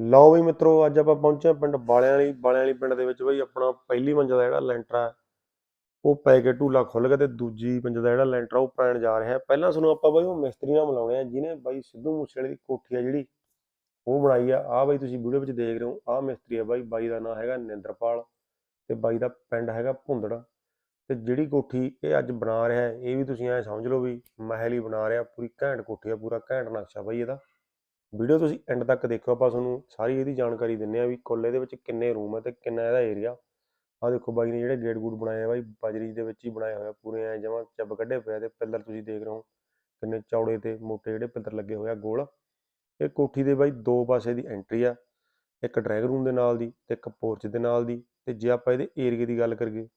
ਲਓ ਵੀ ਮਿੱਤਰੋ, ਅੱਜ ਆਪਾਂ ਪਹੁੰਚੇ ਪਿੰਡ ਬਾਲਿਆਂ ਵਾਲੀ ਬਾਲਿਆਂ ਵਾਲੀ ਪਿੰਡ ਦੇ ਵਿੱਚ ਬਈ ਆਪਣਾ ਪਹਿਲੀ ਮੰਜ਼ਲ ਦਾ ਜਿਹੜਾ ਲੈਂਟਰ ਹੈ ਉਹ ਪੈ ਕੇ ਢੂਲਾ ਖੁੱਲ ਗਿਆ ਤੇ ਦੂਜੀ ਮੰਜ਼ਲ ਦਾ ਜਿਹੜਾ ਲੈਂਟਰ ਉਹ ਪੈਣ ਜਾ ਰਿਹਾ। ਪਹਿਲਾਂ ਤੁਹਾਨੂੰ ਆਪਾਂ ਬਈ, ਉਹ ਮਿਸਤਰੀ ਨਾਲ ਮਿਲਾਉਣੇ ਆ, ਜਿਹਨੇ ਬਾਈ ਸਿੱਧੂ ਮੂਸੇਵਾਲੇ ਦੀ ਕੋਠੀ ਆ ਜਿਹੜੀ, ਉਹ ਬਣਾਈ ਆ। ਆ ਬਾਈ ਤੁਸੀਂ ਵੀਡੀਓ ਵਿੱਚ ਦੇਖ ਰਹੇ ਹੋ ਆ ਮਿਸਤਰੀ ਆ ਬਾਈ ਬਾਈ ਦਾ ਨਾਮ ਹੈਗਾ ਨਿੰਦਰਪਾਲ ਤੇ ਬਾਈ ਦਾ ਪਿੰਡ ਹੈਗਾ ਭੁੰਦੜਾ। ਤੇ ਜਿਹੜੀ ਕੋਠੀ ਇਹ ਅੱਜ ਬਣਾ ਰਿਹਾ, ਇਹ ਵੀ ਤੁਸੀਂ ਐ ਸਮਝ ਲਓ ਵੀ ਮਹਿਲ ਹੀ ਬਣਾ ਰਿਹਾ, ਪੂਰੀ ਘੈਂਟ ਕੋਠੀ ਆ, ਪੂਰਾ ਘੈਂਟ ਨਕਸ਼ਾ ਬਾਈ ਇਹਦਾ। ਵੀਡੀਓ ਤੁਸੀਂ ਐਂਡ ਤੱਕ ਦੇਖੋ, ਆਪਾਂ ਤੁਹਾਨੂੰ ਸਾਰੀ ਇਹਦੀ ਜਾਣਕਾਰੀ ਦਿੰਨੇ ਆ ਵੀ ਕੁੱਲ ਦੇ ਵਿੱਚ ਕਿੰਨੇ ਰੂਮ ਹੈ ਤੇ ਕਿੰਨਾ ਇਹਦਾ ਏਰੀਆ ਆ ਦੇਖੋ ਬਾਈ ਨੇ ਜਿਹੜੇ ਗੇਟ ਗੂਟ ਬਣਾਏ ਆ ਬਾਈ, ਬਜਰੀ ਦੇ ਵਿੱਚ ਹੀ ਬਣਾਇਆ ਹੋਇਆ ਪੂਰੇ, ਐ ਜਮਾਂ ਚੱਬ ਕੱਢੇ ਪਏ ਆ ਤੇ ਪਿੱਲਰ ਤੁਸੀਂ ਦੇਖ ਰਹੇ ਹੋ ਕਿੰਨੇ ਚੌੜੇ ਤੇ ਮੋਟੇ ਜਿਹੜੇ ਪਿੱਲਰ ਲੱਗੇ ਹੋਏ ਆ ਗੋਲ। ਇਹ ਕੋਠੀ ਦੇ ਬਾਈ ਦੋ ਪਾਸੇ ਦੀ ਐਂਟਰੀ ਆ, ਇੱਕ ਡਰੈਗ ਰੂਮ ਦੇ ਨਾਲ ਦੀ ਤੇ ਇੱਕ ਪੋਰਚ ਦੇ ਨਾਲ ਦੀ ਤੇ ਜੇ ਆਪਾਂ ਇਹਦੇ ਏਰੀਏ ਦੀ ਗੱਲ ਕਰੀਏ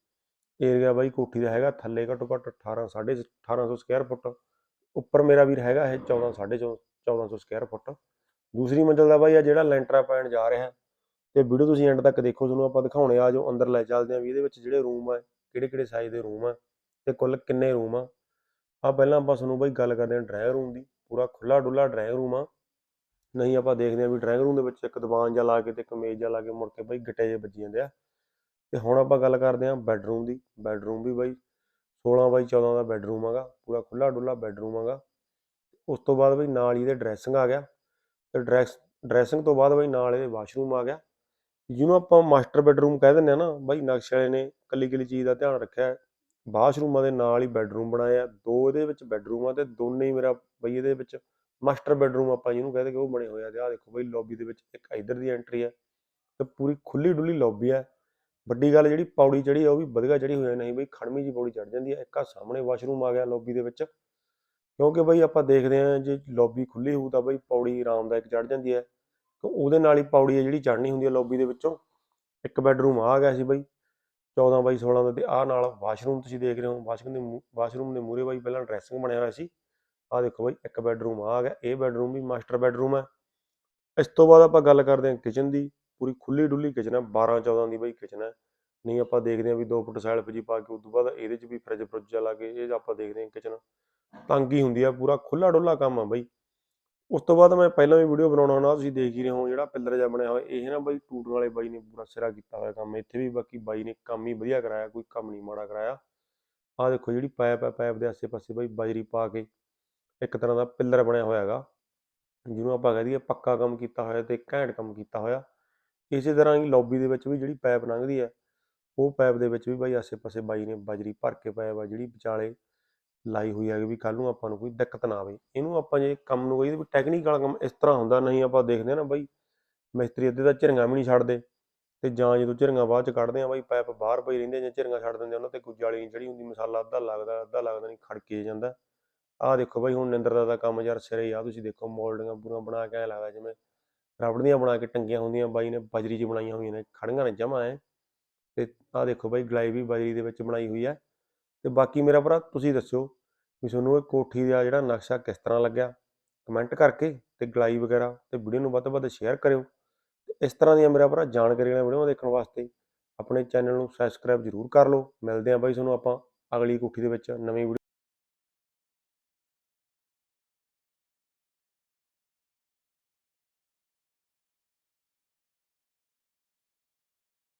ਏਰੀਆ ਬਾਈ ਕੋਠੀ ਦਾ ਹੈਗਾ ਥੱਲੇ ਘੱਟੋ ਘੱਟ 18 ਸਾਢੇ 1800 ਸਕੁਅਰ ਫੁੱਟ ਉੱਪਰ ਮੇਰਾ ਵੀਰ ਹੈਗਾ ਇਹ 14 ਸਾਢੇ 1400 ਸਕੁਅਰ ਫੁੱਟ ਦੂਸਰੀ ਮੰਜ਼ਲ ਦਾ ਬਾਈ ਆ ਜਿਹੜਾ ਲੈਂਟਰ ਪੈਣ ਜਾ ਰਿਹਾ ਤੇ ਵੀਡੀਓ ਤੁਸੀਂ ਐਂਡ ਤੱਕ ਦੇਖੋ, ਤੁਹਾਨੂੰ ਆਪਾਂ ਦਿਖਾਉਣੇ ਆ ਜੋ ਅੰਦਰ ਲੈ ਚੱਲਦੇ ਆ ਵੀ ਇਹਦੇ ਵਿੱਚ ਜਿਹੜੇ ਰੂਮ ਆ ਕਿਹੜੇ ਕਿਹੜੇ ਸਾਈਜ਼ ਦੇ ਰੂਮ ਆ ਤੇ ਕੁੱਲ ਕਿੰਨੇ ਰੂਮ ਆ। ਆ ਪਹਿਲਾਂ ਆਪਾਂ ਤੁਹਾਨੂੰ ਬਾਈ ਗੱਲ ਕਰਦੇ ਆ ਡਰਾਇੰਗ ਰੂਮ ਦੀ, ਪੂਰਾ ਖੁੱਲਾ ਡੁੱਲਾ ਡਰਾਇੰਗ ਰੂਮ ਆ। ਨਹੀਂ ਆਪਾਂ ਦੇਖਦੇ ਆ ਵੀ ਡਰਾਇੰਗ ਰੂਮ ਦੇ ਵਿੱਚ ਇੱਕ ਦੀਵਾਨ ਜਿਹਾ ਲਾ ਕੇ ਤੇ ਕਮੇਜ਼ ਮੇਜ਼ ਜਿਹਾ ਲਾ ਕੇ ਮੁੜ ਕੇ ਬਾਈ ਗਿੱਟੇ ਜਿਹੇ ਵੱਜੀ ਜਾਂਦੇ ਆ। ਤੇ ਹੁਣ ਆਪਾਂ ਗੱਲ ਕਰਦੇ ਆ ਬੈੱਡਰੂਮ ਦੀ ਬੈੱਡਰੂਮ ਵੀ ਬਾਈ 16 ਬਾਈ 14 ਦਾ ਬੈੱਡਰੂਮ ਹੈਗਾ, ਪੂਰਾ ਖੁੱਲਾ ਡੁੱਲਾ ਬੈੱਡਰੂਮ ਹੈਗਾ। ਉਸ ਤੋਂ ਬਾਅਦ ਬਈ ਨਾਲ ਹੀ ਇਹਦੇ ਡਰੈਸਿੰਗ ਆ ਗਿਆ। ਤੇ ਡਰੈਸ, ਡਰੈਸਿੰਗ ਤੋਂ ਬਾਅਦ ਬਾਈ ਨਾਲ ਇਹ ਵਾਸ਼ਰੂਮ ਆ ਗਿਆ। ਜਿਹਨੂੰ ਆਪਾਂ ਮਾਸਟਰ ਬੈਡਰੂਮ ਕਹਿ ਦਿੰਦੇ ਆ ਨਾ, ਬਾਈ ਨਕਸ਼ੇ ਵਾਲੇ ਨੇ ਕੱਲੀ ਕੱਲੀ ਚੀਜ਼ ਦਾ ਧਿਆਨ ਰੱਖਿਆ ਹੈ। ਵਾਸ਼ਰੂਮਾਂ ਦੇ ਨਾਲ ਹੀ ਬੈਡਰੂਮ ਬਣਾਏ ਆ ਦੋ ਇਹਦੇ ਵਿੱਚ ਬੈਡਰੂਮ ਆ ਤੇ ਦੋਨੇ ਹੀ ਮੇਰਾ ਬਈ ਇਹਦੇ ਵਿੱਚ ਮਾਸਟਰ ਬੈਡਰੂਮ ਆਪਾਂ ਜਿਹਨੂੰ ਕਹਿੰਦੇ ਕਿ ਉਹ ਬਣੇ ਹੋਏ ਆ ਤੇ ਆਹ ਦੇਖੋ ਬਈ ਲੌਬੀ ਦੇ ਵਿੱਚ ਇੱਕ ਇਧਰ ਦੀ ਐਂਟਰੀ ਹੈ ਤੇ ਪੂਰੀ ਖੁੱਲੀ ਡੁੱਲੀ ਲੌਬੀ ਹੈ। ਵੱਡੀ ਗੱਲ ਜਿਹੜੀ ਪੌੜੀ ਚੜੀ ਆ ਉਹ ਵੀ ਵਧੀਆ ਚੜੀ ਹੋਈ ਨਹੀਂ ਬਈ ਖੜਮੀ ਜੀ ਪੌੜੀ ਚੜ ਜਾਂਦੀ ਹੈ ਇੱਕ ਆ ਸਾਹਮਣੇ ਵਾਸ਼ਰੂਮ ਆ ਗਿਆ ਲੌਬੀ ਦੇ ਵਿੱਚ। ਕਿਉਂਕਿ ਬਈ ਆਪਾਂ ਦੇਖਦੇ ਹਾਂ ਜੇ ਲੌਬੀ ਖੁੱਲੀ ਹੋਊ ਤਾਂ ਬਈ ਪੌੜੀ ਆਰਾਮਦਾਇਕ ਚੜ ਜਾਂਦੀ ਹੈ। ਕਿਉਂ ਉਹਦੇ ਨਾਲ ਹੀ ਪੌੜੀ ਹੈ ਜਿਹੜੀ ਚੜ੍ਹਨੀ ਹੁੰਦੀ ਹੈ ਲੌਬੀ ਦੇ ਵਿੱਚੋਂ। ਇੱਕ ਬੈੱਡਰੂਮ ਆ ਗਿਆ ਸੀ ਬਈ 14 ਬਾਈ 16 ਦਾ ਤੇ ਆਹ ਨਾਲ ਵਾਸ਼ਰੂਮ ਤੁਸੀਂ ਦੇਖ ਰਹੇ ਹੋ, ਵਾਸ਼ਰੂਮ ਦੇ ਵਾਸ਼ਰੂਮ ਦੇ ਮੂਹਰੇ ਬਾਈ ਪਹਿਲਾਂ ਡਰੈਸਿੰਗ ਬਣਿਆ ਹੋਇਆ ਸੀ। ਆਹ ਦੇਖੋ ਬਾਈ ਇੱਕ ਬੈੱਡਰੂਮ ਆ ਗਿਆ, ਇਹ ਬੈੱਡਰੂਮ ਵੀ ਮਾਸਟਰ ਬੈੱਡਰੂਮ ਹੈ। ਇਸ ਤੋਂ ਬਾਅਦ ਆਪਾਂ ਗੱਲ ਕਰਦੇ ਹਾਂ ਕਿਚਨ ਦੀ, ਪੂਰੀ ਖੁੱਲੀ ਡੁੱਲੀ ਕਿਚਨ ਹੈ 12 14 ਦੀ ਬਾਈ ਕਿਚਨ ਹੈ। ਨਹੀਂ ਆਪਾਂ ਦੇਖਦੇ ਹਾਂ ਵੀ 2 ਫੁੱਟ ਸੈਲਫ ਜੀ ਪਾ ਕੇ, ਉਸ ਤੋਂ ਬਾਅਦ ਇਹਦੇ 'ਚ ਵੀ ਫਰਿੱਜ ਫਰੁੱਜ ਲਾ ਕੇ, ਇਹ ਆਪਾਂ ਦੇਖਦੇ ਹਾਂ ਕਿਚਨ। ਤੰਗ ਹੀ ਹੁੰਦੀ ਆ, ਪੂਰਾ ਖੁੱਲਾ ਡੁੱਲਾ ਕੰਮ ਆ ਬਾਈ। ਉਸ ਤੋਂ ਬਾਅਦ ਮੈਂ ਪਹਿਲਾਂ ਵੀ ਵੀਡੀਓ ਬਣਾਉਣਾ ਹੁੰਦਾ, ਤੁਸੀਂ ਦੇਖ ਹੀ ਰਹੇ ਹੋ ਜਿਹੜਾ ਪਿੱਲਰ ਜਿਹਾ ਬਣਿਆ ਹੋਇਆ, ਇਹ ਨਾ ਬਾਈ ਟੂਟਣ ਵਾਲੇ ਬਾਈ ਨੇ ਪੂਰਾ ਸਿਰਾ ਕੀਤਾ ਹੋਇਆ ਕੰਮ, ਇੱਥੇ ਵੀ ਬਾਕੀ ਬਾਈ ਨੇ ਕੰਮ ਹੀ ਵਧੀਆ ਕਰਾਇਆ, ਕੋਈ ਕੰਮ ਨਹੀਂ ਮਾੜਾ ਕਰਾਇਆ। ਆਹ ਦੇਖੋ ਜਿਹੜੀ ਪਾਈਪ ਹੈ ਪਾਈਪ ਦੇ ਆਸੇ-ਪਾਸੇ ਬਾਈ ਬਾਜਰੀ ਪਾ ਕੇ ਇੱਕ ਤਰ੍ਹਾਂ ਦਾ ਪਿੱਲਰ ਬਣਿਆ ਹੋਇਆ ਹੈਗਾ, ਜਿਹਨੂੰ ਆਪਾਂ ਕਹਿ ਦਈਏ ਪੱਕਾ ਕੰਮ ਕੀਤਾ ਹੋਇਆ ਤੇ ਘੈਂਟ ਕੰਮ ਕੀਤਾ ਹੋਇਆ। ਇਸੇ ਤਰ੍ਹਾਂ ਹੀ ਲੌਬੀ ਦੇ ਵਿੱਚ ਵੀ ਜਿਹੜੀ ਪਾਈਪ ਲੰਘਦੀ ਹੈ ਉਹ ਪਾਈਪ ਦੇ ਵਿੱਚ ਵੀ ਬਾਈ ਆਸੇ-ਪਾਸੇ ਬਾਈ ਨੇ ਬਾਜਰੀ ਭਰ ਕੇ ਪਾਇਆ ਆ ਜਿਹੜੀ ਵਿਚਾਲੇ ਲਾਈ ਹੋਈ ਹੈ ਵੀ ਕੱਲ ਨੂੰ ਆਪਾਂ ਨੂੰ ਕੋਈ ਦਿੱਕਤ ਨਾ ਆਵੇ। ਇਹਨੂੰ ਆਪਾਂ ਜੇ ਕੰਮ ਨੂੰ ਕਹੀਏ ਵੀ ਟੈਕਨੀਕਲ ਕੰਮ ਇਸ ਤਰ੍ਹਾਂ ਹੁੰਦਾ, ਨਹੀਂ ਆਪਾਂ ਦੇਖਦੇ ਆ ਨਾ ਬਾਈ, ਮਿਸਤਰੀ ਅੱਧੇ ਤਾਂ ਝਿਰੰਗਾਂ ਵੀ ਨਹੀਂ ਛੱਡਦੇ ਤੇ ਜਾਂ ਜਦੋਂ ਝਿਰੰਗਾਂ ਬਾਅਦ ਚ ਕੱਢਦੇ ਆ ਬਾਈ ਪਾਈਪ ਬਾਹਰ ਪਈ ਰਹਿੰਦੇ ਜਾਂ ਝਿਰੰਗਾਂ ਛੱਡ ਦਿੰਦੇ ਉਹਨਾਂ ਤੇ ਕੋਈ ਜਾਲੀ ਨਹੀਂ ਚੜੀ ਹੁੰਦੀ, ਮਸਾਲਾ ਅੱਧਾ ਲੱਗਦਾ ਅੱਧਾ ਲੱਗਦਾ ਨਹੀਂ, ਖੜਕੇ ਜਾਂਦਾ। ਆਹ ਦੇਖੋ ਬਾਈ, ਹੁਣ ਨਿੰਦਰ ਦਾ ਤਾਂ ਕੰਮ ਯਾਰ ਸਿਰੇ ਹੀ ਆ, ਤੁਸੀਂ ਦੇਖੋ ਮੋਲਡਿੰਗਾਂ ਪੂਰਾ ਬਣਾ ਕੇ ਐਂ ਲੱਗਦਾ ਜਿਵੇਂ ਰਬੜ ਦੀਆਂ ਬਣਾ ਕੇ ਟੰਗੀਆਂ ਹੁੰਦੀਆਂ, ਬਾਈ ਨੇ ਬਜਰੀ 'ਚ ਬਣਾਈਆਂ ਹੋਈਆਂ ਨੇ ਖੜੀਆਂ ਨੇ ਜਮਾ ਐ। ਤੇ ਆਹ ਦੇਖੋ ਬਾਈ, ਗਲਾਈ ਵੀ ਬਜਰੀ ਦੇ ਵਿੱਚ ਬਣਾਈ ਹੋਈ ਹੈ ਤੇ ਬਾਕੀ ਮੇਰਾ ਭਰਾ, ਤੁਸੀਂ ਦੱਸਿਓ ਵੀ ਤੁਹਾਨੂੰ ਇਹ ਕੋਠੀ ਦਾ ਜਿਹੜਾ ਨਕਸ਼ਾ ਕਿਸ ਤਰ੍ਹਾਂ ਲੱਗਿਆ? ਕਮੈਂਟ ਕਰਕੇ ਤੇ ਗਲਾਈ ਵਗੈਰਾ ਤੇ ਵੀਡੀਓ ਨੂੰ ਵੱਧ ਤੋਂ ਵੱਧ ਸ਼ੇਅਰ ਕਰਿਓ। ਤੇ ਇਸ ਤਰ੍ਹਾਂ ਦੀਆਂ ਮੇਰਾ ਭਰਾ ਜਾਣਕਾਰੀ ਵਾਲੀਆਂ ਵੀਡੀਓ ਦੇਖਣ ਵਾਸਤੇ ਆਪਣੇ ਚੈਨਲ ਨੂੰ ਸਬਸਕ੍ਰਾਈਬ ਜ਼ਰੂਰ ਕਰ ਲਓ। ਮਿਲਦੇ ਆਂ ਬਾਈ ਤੁਹਾਨੂੰ ਆਪਾਂ ਅਗਲੀ ਕੋਠੀ ਦੇ ਵਿੱਚ ਨਵੀਂ video